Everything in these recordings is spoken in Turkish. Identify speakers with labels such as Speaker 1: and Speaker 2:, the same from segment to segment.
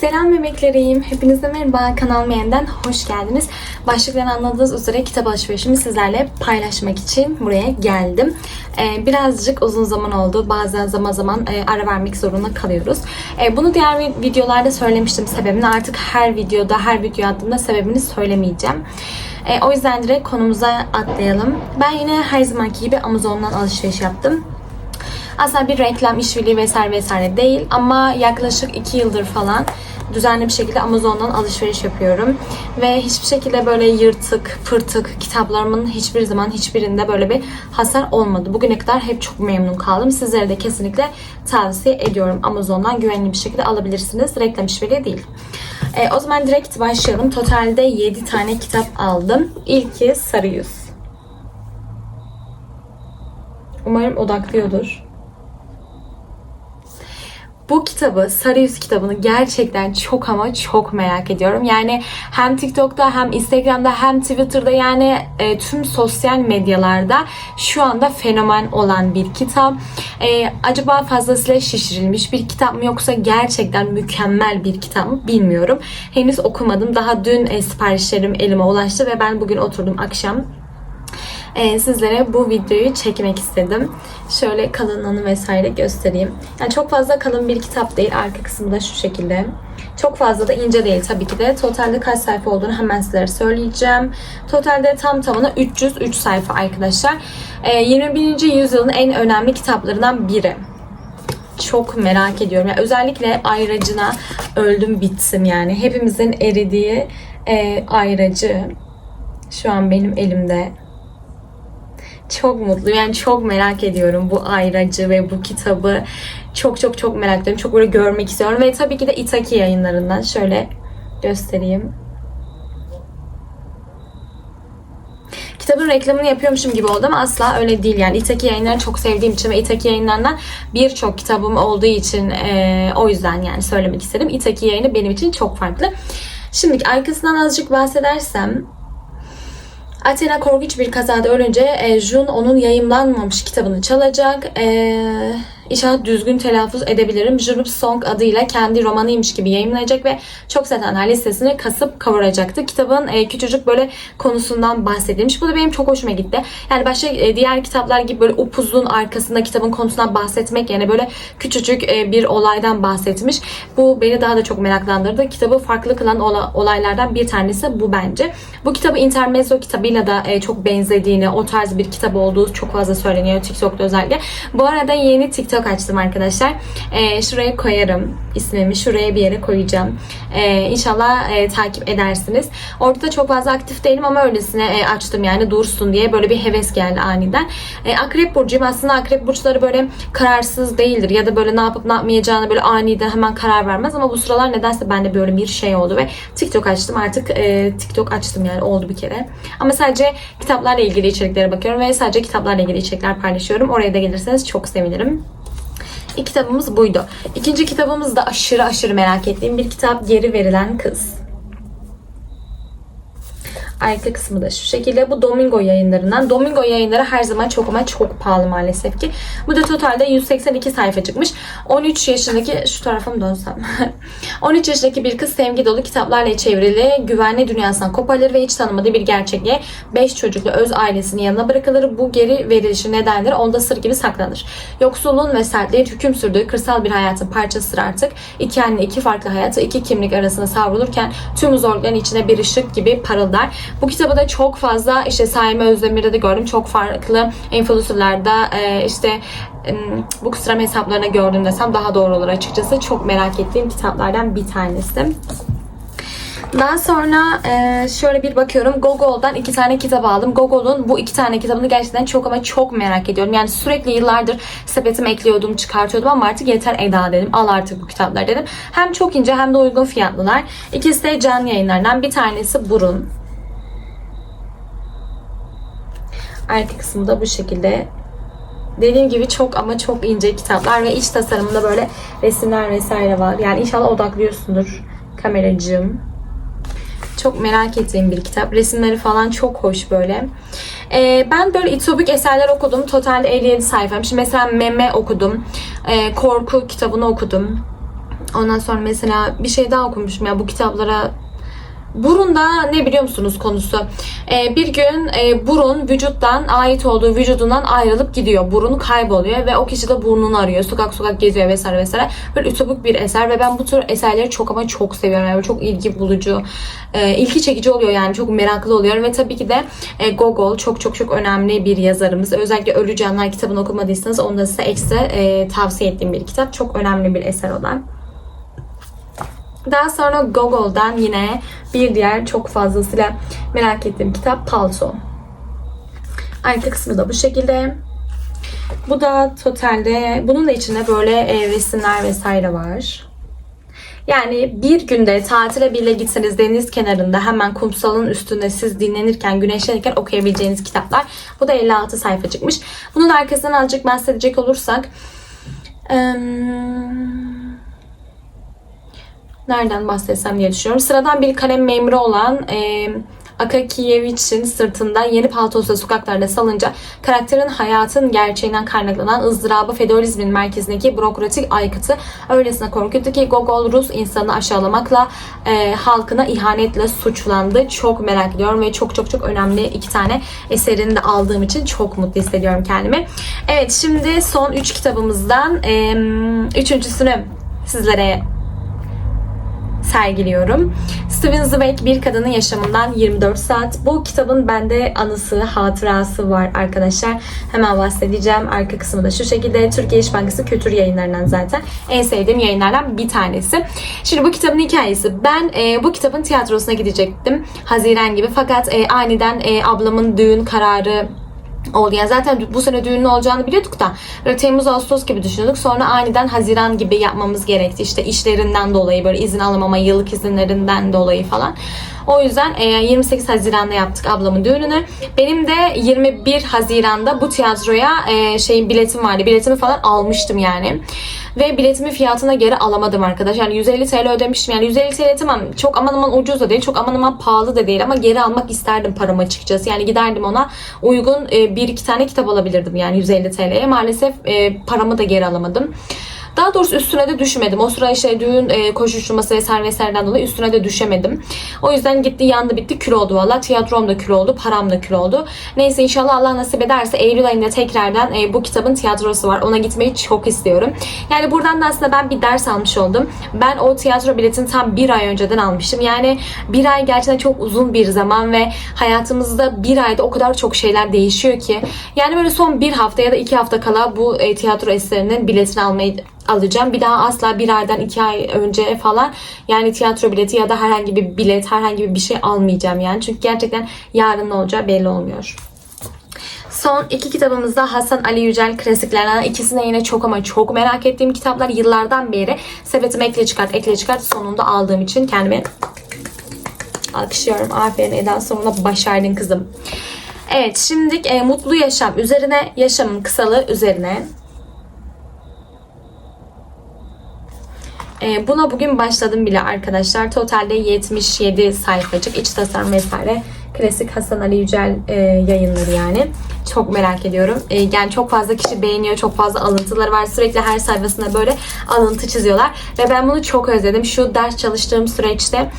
Speaker 1: Selam bebeklerim. Hepinize merhaba. Kanalıma yeniden hoş geldiniz. Başlıktan anladığınız üzere kitap alışverişimi sizlerle paylaşmak için buraya geldim. Ee, birazcık uzun zaman oldu. Bazen zaman zaman e, ara vermek zorunda kalıyoruz. E, bunu diğer vi- videolarda söylemiştim sebebini. Artık her videoda, her video attığımda sebebini söylemeyeceğim. E, o yüzden direkt konumuza atlayalım. Ben yine her zamanki gibi Amazon'dan alışveriş yaptım. Aslında bir reklam, işbirliği vesaire vesaire değil ama yaklaşık 2 yıldır falan düzenli bir şekilde Amazon'dan alışveriş yapıyorum. Ve hiçbir şekilde böyle yırtık, pırtık kitaplarımın hiçbir zaman hiçbirinde böyle bir hasar olmadı. Bugüne kadar hep çok memnun kaldım. Sizlere de kesinlikle tavsiye ediyorum. Amazon'dan güvenli bir şekilde alabilirsiniz. Reklam işbirliği değil. E, o zaman direkt başlayalım. Totalde 7 tane kitap aldım. İlki Sarı Yüz. Umarım odaklıyordur. Bu kitabı, Sarı Yüz kitabını gerçekten çok ama çok merak ediyorum. Yani hem TikTok'ta hem Instagram'da hem Twitter'da yani e, tüm sosyal medyalarda şu anda fenomen olan bir kitap. E, acaba fazlasıyla şişirilmiş bir kitap mı yoksa gerçekten mükemmel bir kitap mı bilmiyorum. Henüz okumadım. Daha dün e, siparişlerim elime ulaştı ve ben bugün oturdum akşam ee, sizlere bu videoyu çekmek istedim. Şöyle kalınlığını vesaire göstereyim. Yani çok fazla kalın bir kitap değil. Arka kısmı şu şekilde. Çok fazla da ince değil tabii ki de. Totalde kaç sayfa olduğunu hemen sizlere söyleyeceğim. Totalde tam tamına 303 sayfa arkadaşlar. Ee, 21. yüzyılın en önemli kitaplarından biri çok merak ediyorum. Yani özellikle ayracına öldüm bitsin yani. Hepimizin eridiği e, ayracı şu an benim elimde. Çok mutluyum. Yani çok merak ediyorum bu ayracı ve bu kitabı. Çok çok çok merak ediyorum. Çok böyle görmek istiyorum. Ve tabii ki de Itaki yayınlarından şöyle göstereyim. Kitabın reklamını yapıyormuşum gibi oldu ama asla öyle değil. Yani Itaki yayınlarını çok sevdiğim için ve Itaki yayınlarından birçok kitabım olduğu için e, o yüzden yani söylemek istedim. Itaki yayını benim için çok farklı. Şimdi arkasından azıcık bahsedersem Athena korkunç bir kazada ölünce e, Jun onun yayımlanmamış kitabını çalacak. E, inşallah düzgün telaffuz edebilirim. Jurup Song adıyla kendi romanıymış gibi yayımlayacak ve çok satanlar listesini kasıp kavuracaktı. Kitabın e, küçücük böyle konusundan bahsedilmiş. Bu da benim çok hoşuma gitti. Yani başka e, diğer kitaplar gibi böyle upuzun arkasında kitabın konusundan bahsetmek yerine böyle küçücük e, bir olaydan bahsetmiş. Bu beni daha da çok meraklandırdı. Kitabı farklı kılan ola- olaylardan bir tanesi bu bence. Bu kitabı Intermezzo kitabıyla da e, çok benzediğini, o tarz bir kitap olduğu çok fazla söyleniyor TikTok'ta özellikle. Bu arada yeni TikTok açtım arkadaşlar. E, şuraya koyarım ismimi. Şuraya bir yere koyacağım. E, inşallah e, takip edersiniz. Orada da çok fazla aktif değilim ama öylesine e, açtım yani dursun diye böyle bir heves geldi aniden. E, akrep burcuyum. Aslında akrep burçları böyle kararsız değildir ya da böyle ne yapıp ne yapmayacağını böyle aniden hemen karar vermez ama bu sıralar nedense bende böyle bir şey oldu ve TikTok açtım. Artık e, TikTok açtım yani oldu bir kere. Ama sadece kitaplarla ilgili içeriklere bakıyorum ve sadece kitaplarla ilgili içerikler paylaşıyorum. Oraya da gelirseniz çok sevinirim. İlk kitabımız buydu. İkinci kitabımız da aşırı aşırı merak ettiğim bir kitap. Geri Verilen Kız. Arka kısmı da şu şekilde. Bu Domingo yayınlarından. Domingo yayınları her zaman çok ama çok pahalı maalesef ki. Bu da totalde 182 sayfa çıkmış. 13 yaşındaki şu tarafa mı dönsem? 13 yaşındaki bir kız sevgi dolu kitaplarla çevrili güvenli dünyasından koparılır ve hiç tanımadığı bir gerçekliğe 5 çocuklu öz ailesinin yanına bırakılır. Bu geri verilişi nedenleri onda sır gibi saklanır. Yoksulluğun ve sertliğin hüküm sürdüğü kırsal bir hayatın parçasıdır artık. İki anne iki farklı hayatı iki kimlik arasında savrulurken tüm zorlukların içine bir ışık gibi parıldar. Bu kitabı da çok fazla işte Saime Özdemir'de de gördüm. Çok farklı influencerlarda e, işte bu kısram hesaplarına gördüm desem daha doğru olur açıkçası. Çok merak ettiğim kitaplardan bir tanesi. Daha sonra e, şöyle bir bakıyorum. Gogol'dan iki tane kitap aldım. Gogol'un bu iki tane kitabını gerçekten çok ama çok merak ediyorum. Yani sürekli yıllardır sepetime ekliyordum, çıkartıyordum ama artık yeter Eda dedim. Al artık bu kitaplar dedim. Hem çok ince hem de uygun fiyatlılar. İkisi de can yayınlarından. Bir tanesi Burun. Arka kısmı da bu şekilde. Dediğim gibi çok ama çok ince kitaplar ve iç tasarımında böyle resimler vesaire var. Yani inşallah odaklıyorsundur kameracığım. Çok merak ettiğim bir kitap. Resimleri falan çok hoş böyle. Ee, ben böyle itobik eserler okudum. Totalde 57 sayfam. Şimdi mesela Meme okudum. Ee, korku kitabını okudum. Ondan sonra mesela bir şey daha okumuşum ya bu kitaplara Burunda ne biliyor musunuz konusu? Ee, bir gün e, burun vücuttan ait olduğu vücudundan ayrılıp gidiyor. Burun kayboluyor ve o kişi de burnunu arıyor. Sokak sokak geziyor vesaire vesaire. Böyle ütopik bir eser ve ben bu tür eserleri çok ama çok seviyorum. Yani çok ilgi bulucu, e, ilgi çekici oluyor yani. Çok meraklı oluyorum ve tabii ki de e, Gogol çok çok çok önemli bir yazarımız. Özellikle Ölü Canlar kitabını okumadıysanız onu da size ekstra e, tavsiye ettiğim bir kitap. Çok önemli bir eser olan. Daha sonra Gogol'dan yine bir diğer çok fazlasıyla merak ettiğim kitap Palto. Arka kısmı da bu şekilde. Bu da totalde bunun da içinde böyle e, resimler vesaire var. Yani bir günde tatile bile gitseniz deniz kenarında hemen kumsalın üstünde siz dinlenirken, güneşlenirken okuyabileceğiniz kitaplar. Bu da 56 sayfa çıkmış. Bunun arkasından azıcık bahsedecek olursak eee, nereden bahsetsem diye düşünüyorum. Sıradan bir kalem memuru olan e, Akakiyevich'in sırtında yeni paltosu sokaklarda salınca karakterin hayatın gerçeğinden kaynaklanan ızdırabı feodalizmin merkezindeki bürokratik aykıtı öylesine korkuttu ki Gogol Rus insanı aşağılamakla e, halkına ihanetle suçlandı. Çok merak ediyorum ve çok çok çok önemli iki tane eserini de aldığım için çok mutlu hissediyorum kendimi. Evet şimdi son üç kitabımızdan e, üçüncüsünü sizlere sergiliyorum. Steven Zweig bir kadının yaşamından 24 saat. Bu kitabın bende anısı, hatırası var arkadaşlar. Hemen bahsedeceğim. Arka kısmı da şu şekilde. Türkiye İş Bankası kültür yayınlarından zaten. En sevdiğim yayınlardan bir tanesi. Şimdi bu kitabın hikayesi. Ben e, bu kitabın tiyatrosuna gidecektim. Haziran gibi. Fakat e, aniden e, ablamın düğün kararı oldu. Yani zaten bu sene düğünün olacağını biliyorduk da böyle Temmuz Ağustos gibi düşünüyorduk. Sonra aniden Haziran gibi yapmamız gerekti. İşte işlerinden dolayı böyle izin alamama, yıllık izinlerinden dolayı falan. O yüzden e, 28 Haziran'da yaptık ablamın düğününü. Benim de 21 Haziran'da bu tiyatroya e, şeyin biletim vardı. Biletimi falan almıştım yani. Ve biletimin fiyatına geri alamadım arkadaş. Yani 150 TL ödemiştim. Yani 150 TL tamam çok aman aman ucuz da değil. Çok aman aman pahalı da değil. Ama geri almak isterdim paramı açıkçası. Yani giderdim ona uygun e, bir iki tane kitap alabilirdim. Yani 150 TL'ye. Maalesef e, paramı da geri alamadım. Daha doğrusu üstüne de düşmedim. O sıra işte düğün e, koşuşturması vesaire vesaireden dolayı üstüne de düşemedim. O yüzden gitti yandı bitti kül oldu valla. Tiyatrom da kül oldu. Param da kül oldu. Neyse inşallah Allah nasip ederse Eylül ayında tekrardan e, bu kitabın tiyatrosu var. Ona gitmeyi çok istiyorum. Yani buradan da aslında ben bir ders almış oldum. Ben o tiyatro biletini tam bir ay önceden almıştım. Yani bir ay gerçekten çok uzun bir zaman ve hayatımızda bir ayda o kadar çok şeyler değişiyor ki. Yani böyle son bir hafta ya da iki hafta kala bu e, tiyatro eserinin biletini almayı alacağım. Bir daha asla bir aydan iki ay önce falan yani tiyatro bileti ya da herhangi bir bilet, herhangi bir şey almayacağım yani. Çünkü gerçekten yarın ne olacağı belli olmuyor. Son iki kitabımız da Hasan Ali Yücel klasiklerden. İkisine yine çok ama çok merak ettiğim kitaplar. Yıllardan beri sepetime ekle çıkart, ekle çıkart sonunda aldığım için kendimi alkışlıyorum. Aferin Eda sonunda başardın kızım. Evet şimdi e, mutlu yaşam üzerine, yaşamın kısalığı üzerine E, buna bugün başladım bile arkadaşlar. Totalde 77 sayfacık iç tasarım vesaire. Klasik Hasan Ali Yücel e, yayınları yani. Çok merak ediyorum. E, yani çok fazla kişi beğeniyor. Çok fazla alıntıları var. Sürekli her sayfasında böyle alıntı çiziyorlar. Ve ben bunu çok özledim. Şu ders çalıştığım süreçte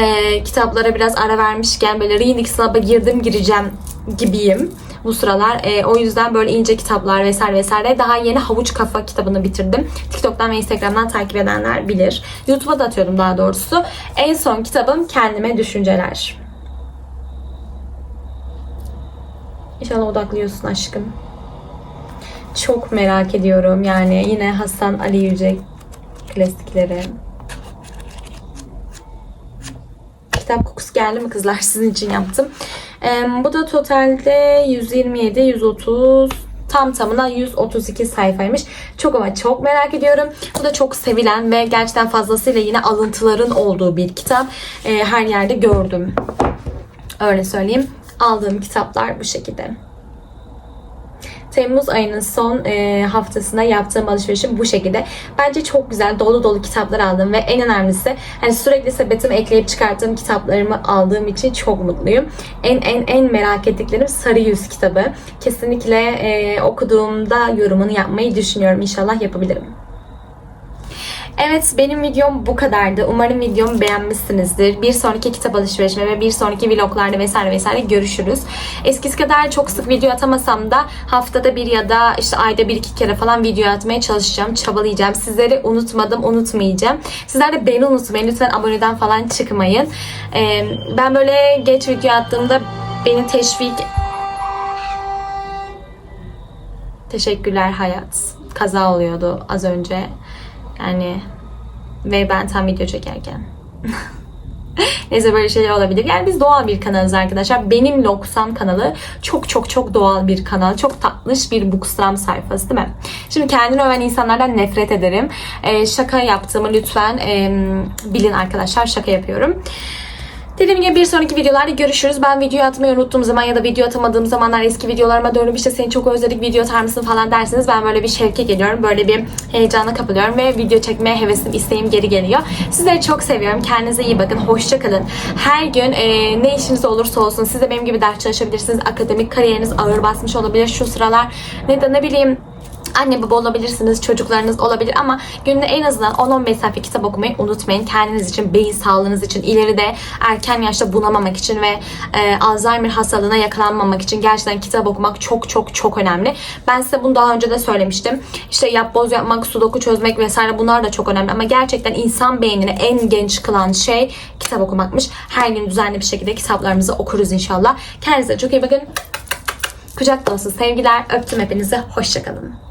Speaker 1: e, kitaplara biraz ara vermişken böyle reading sınava girdim gireceğim gibiyim bu sıralar. E, o yüzden böyle ince kitaplar vesaire vesaire. Daha yeni Havuç Kafa kitabını bitirdim. TikTok'tan ve Instagram'dan takip edenler bilir. YouTube'a da atıyordum daha doğrusu. En son kitabım Kendime Düşünceler. İnşallah odaklıyorsun aşkım. Çok merak ediyorum. Yani yine Hasan Ali Yüce klasikleri. Kitap kokusu geldi mi kızlar? Sizin için yaptım. Bu da totalde 127, 130, tam tamına 132 sayfaymış. Çok ama çok merak ediyorum. Bu da çok sevilen ve gerçekten fazlasıyla yine alıntıların olduğu bir kitap. Ee, her yerde gördüm. Öyle söyleyeyim. Aldığım kitaplar bu şekilde. Temmuz ayının son e, haftasında yaptığım alışverişim bu şekilde. Bence çok güzel dolu dolu kitaplar aldım ve en önemlisi hani sürekli sepetime ekleyip çıkarttığım kitaplarımı aldığım için çok mutluyum. En en en merak ettiklerim Sarı Yüz kitabı. Kesinlikle e, okuduğumda yorumunu yapmayı düşünüyorum. İnşallah yapabilirim. Evet benim videom bu kadardı. Umarım videomu beğenmişsinizdir. Bir sonraki kitap alışverişime ve bir sonraki vloglarda vesaire vesaire görüşürüz. Eskisi kadar çok sık video atamasam da haftada bir ya da işte ayda bir iki kere falan video atmaya çalışacağım. Çabalayacağım. Sizleri unutmadım, unutmayacağım. Sizler de beni unutmayın. Lütfen aboneden falan çıkmayın. Ee, ben böyle geç video attığımda beni teşvik Teşekkürler hayat. Kaza oluyordu az önce. Yani ve ben tam video çekerken. Neyse böyle şeyler olabilir. Yani biz doğal bir kanalız arkadaşlar. Benim Loksam kanalı çok çok çok doğal bir kanal. Çok tatlış bir bookstram sayfası değil mi? Şimdi kendini öven insanlardan nefret ederim. Ee, şaka yaptığımı lütfen em, bilin arkadaşlar. Şaka yapıyorum. Dediğim gibi bir sonraki videolarda görüşürüz. Ben video atmayı unuttuğum zaman ya da video atamadığım zamanlar eski videolarıma dönüp işte seni çok özledik video atar mısın falan derseniz ben böyle bir şevke geliyorum. Böyle bir heyecana kapılıyorum ve video çekmeye hevesim, isteğim geri geliyor. Sizleri çok seviyorum. Kendinize iyi bakın. Hoşça kalın. Her gün e, ne işiniz olursa olsun siz de benim gibi ders çalışabilirsiniz. Akademik kariyeriniz ağır basmış olabilir şu sıralar. Ne de ne bileyim Anne baba olabilirsiniz, çocuklarınız olabilir ama günde en azından 10-15 sayfa kitap okumayı unutmayın. Kendiniz için, beyin sağlığınız için, ileride erken yaşta bunamamak için ve e, Alzheimer hastalığına yakalanmamak için gerçekten kitap okumak çok çok çok önemli. Ben size bunu daha önce de söylemiştim. İşte yapboz yapmak, sudoku çözmek vesaire bunlar da çok önemli ama gerçekten insan beynini en genç kılan şey kitap okumakmış. Her gün düzenli bir şekilde kitaplarımızı okuruz inşallah. Kendinize çok iyi bakın. Kucak dolusu sevgiler. Öptüm hepinizi. Hoşçakalın.